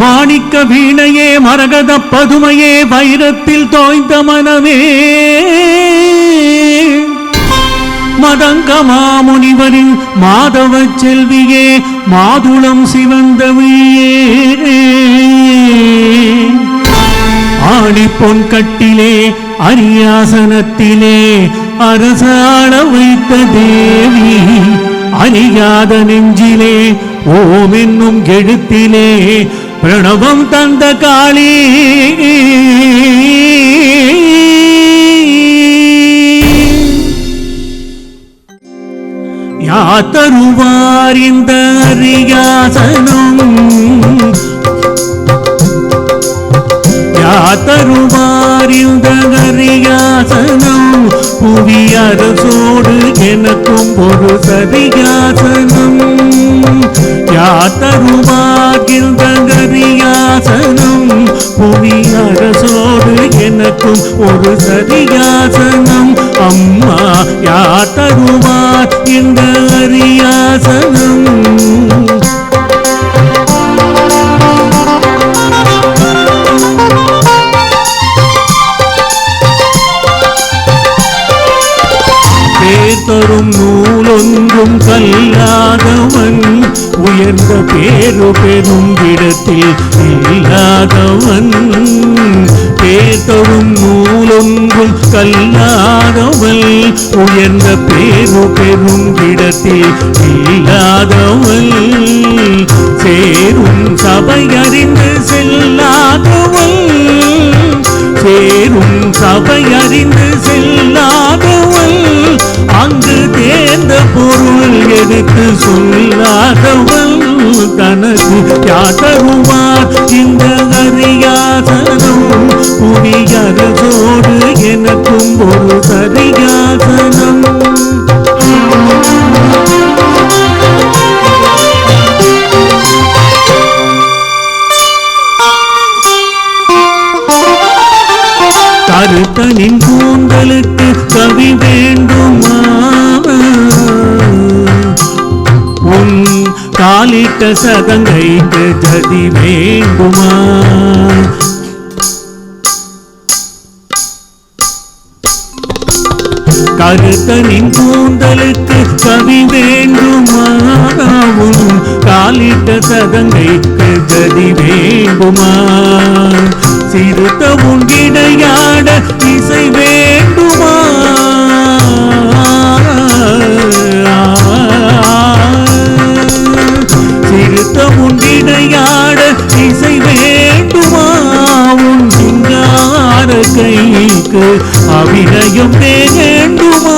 மாணிக்க வீணையே மரகத பதுமையே வைரத்தில் தோய்ந்த மனமே. மதங்க மாமுனிவரின் மாதவ செல்வியே மாதுளம் சிவந்தவியே ஆணி பொன் கட்டிலே அரியாசனத்திலே அரசாள வைத்த தேவி அறியாத நெஞ்சிலே ஓம் என்னும் எழுத்திலே பிரணவம் தந்த காளி. யாத்தருவார் இந்த அரியாசனம் யாத்தருவார் இந்த அரியாசனம் புவி அரசோடு எனக்கும் ஒரு சரியாசனம் யாத்தருவார் இந்த அரியாசனம் புவி அரசோடு எனக்கும் ஒரு சரியாசனம். அம்மா யாத்தருமாகின்ற தரும் நூலொன்றும் கல்லாதவன். உயர்ந்த பேரு பெரும் இடத்தில் இல்லாதவன். பேர் தரும் நூலொன்றும் கல்லாதவள் உயர்ந்த பேரு பெரும் இடத்தில் இல்லாதவள் சேரும் சபை அறிந்து செல்லாதவள் சேரும் சபை பொருள் எடுத்து சொல்லாதவள் தனக்கு யாதருவார். இந்த அரியாசனம் புவியரசோடு எனக்கும் ஒரு சரியாசனம் கருத்தனின் கூந்தலுக்கு கவி வேண்டுமா. காலிட்ட சதங்கைக்கு ஜதி வேண்டுமா? கருத்தனின் கூந்தலுக்கு கவி வேண்டுமா? உன் காலிட்ட சதங்கைக்கு ஜதி வேண்டுமா? சிறுத்த உன் இடையாட இசை வேண்டும்? சிறுத்த இசை வேண்டுமா? உன் சிங்கார கைக்கு அபிநயம் வேண்டுமா?